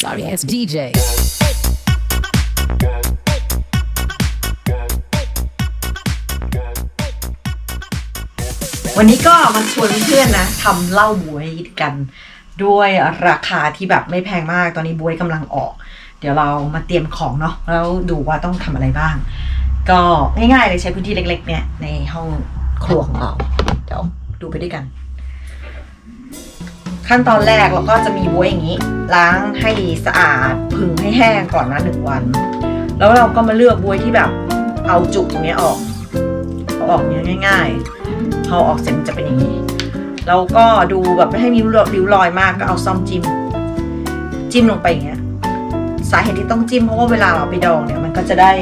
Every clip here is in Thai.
Sorry ass DJ. วันนี้ก็มาชวนเพื่อนนะทำเหล้าบวยกัน ด้วยราคาที่แบบไม่แพงมากตอนนี้บวยกำลังออก เดี๋ยวเรามาเตรียมของเนาะแล้วดูว่าต้องทำอะไรบ้าง ก็ง่ายๆเลยใช้พื้นที่เล็กๆเนี่ยในห้องครัวของเรา เดี๋ยวดูไปด้วยกัน ขั้นตอนแรกเราก็จะมีบวยอย่างนี้ ล้างให้สะอาดผึ่งให้แห้งก่อนนะหนึ่งวัน แล้วเราก็มาเลือกบวยที่แบบเอาจุกตรงนี้ออกเอาออกเนี้ยง่าย ๆ พอออกเสร็จมันจะเป็นอย่างนี้แล้วก็ดูแบบไม่ให้มีริ้วรอยมากก็เอาซ่อมจิ้มจิ้มลงไปอย่างเงี้ยสาเหตุที่ต้องจิ้มเพราะว่าเวลาเราไปดองเนี่ยมันก็จะได้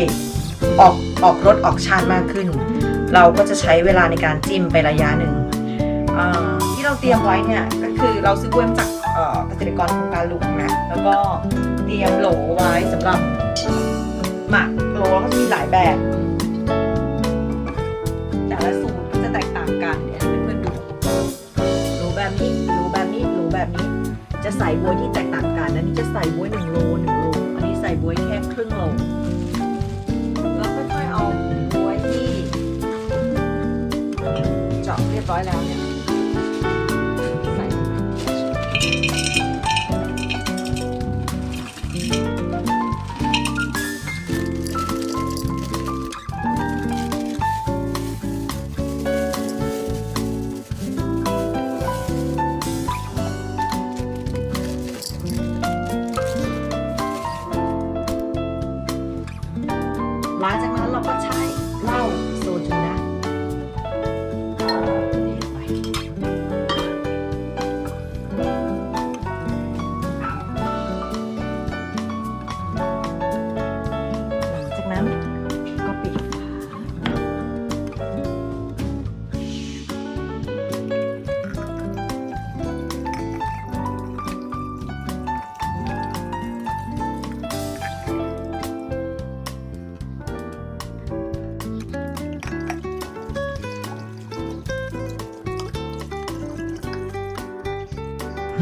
ออกออกรสออกชาติมากขึ้น เราก็จะใช้เวลาในการจิ้มไประยะหนึ่ง เอ่อที่เราเตรียมไว้เนี่ยก็คือเราซื้อกล้วยมาจากเกษตรกรโครงการหลวงนะแล้วก็เตรียมโหลไว้สำหรับหมักโหลแล้วก็จะมีหลายแบบ แต่ละสูตรก็จะแตกต่างกันเดี๋ยวให้เพื่อนๆดูโหลแบบนี้โหลแบบนี้โหลแบบนี้ จะใส่บวยที่แตกต่างกันอันนี้จะใส่บวยหนึ่งโลหนึ่งโลอันนี้ใส่บวยแค่ครึ่งโลแล้วก็ค่อยๆเอาบวยที่เจาะเรียบร้อยแล้วเนี่ย หลัง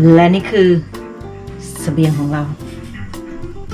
และนี่คือเสบียงของเรา